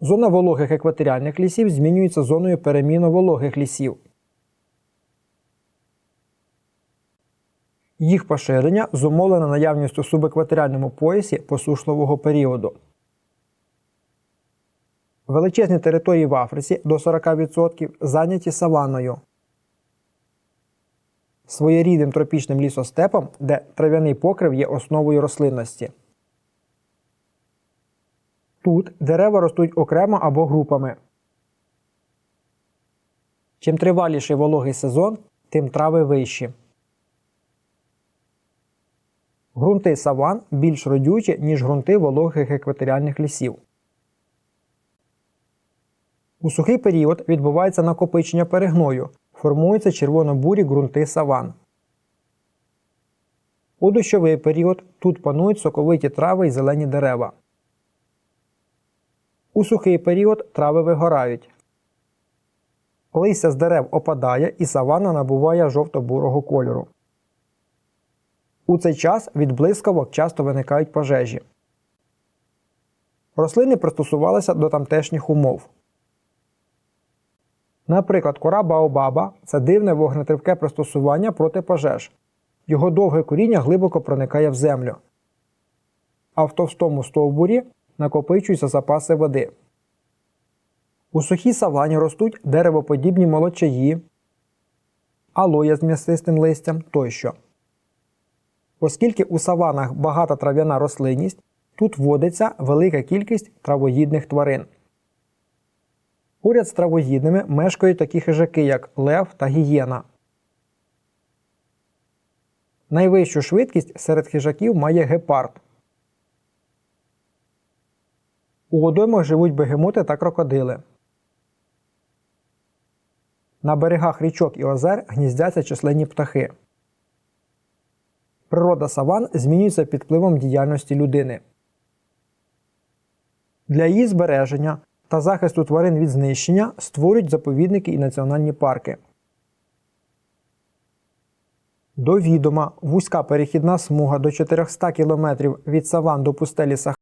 Зона вологих екваторіальних лісів змінюється зоною переміну вологих лісів. Їх поширення зумовлене наявністю в субекваторіальному поясі посушливого періоду. Величезні території в Африці до 40% зайняті саваною. Своєрідним тропічним лісостепом, де трав'яний покрив є основою рослинності. Тут дерева ростуть окремо або групами. Чим триваліший вологий сезон, тим трави вищі. Грунти саван більш родючі, ніж ґрунти вологих екваторіальних лісів. У сухий період відбувається накопичення перегною, формуються червоно-бурі ґрунти саван. У дощовий період тут панують соковиті трави і зелені дерева. У сухий період трави вигорають. Листя з дерев опадає і савана набуває жовто-бурого кольору. У цей час від блискавок часто виникають пожежі. Рослини пристосувалися до тамтешніх умов. Наприклад, кора Баобаба це дивне вогнетривке пристосування проти пожеж. Його довге коріння глибоко проникає в землю. А в товстому стовбурі накопичуються запаси води. У сухій савані ростуть деревоподібні молочаї, алоя з м'ясистим листям тощо. Оскільки у саванах багата трав'яна рослинність, тут водиться велика кількість травоїдних тварин. Поряд з травоїдними мешкають такі хижаки, як лев та гієна. Найвищу швидкість серед хижаків має гепард. У водоймах живуть бегемоти та крокодили. На берегах річок і озер гніздяться численні птахи. Природа саван змінюється під впливом діяльності людини. Для її збереження та захисту тварин від знищення створюють заповідники і національні парки. До відома вузька перехідна смуга до 400 км від саван до пустелі Сахара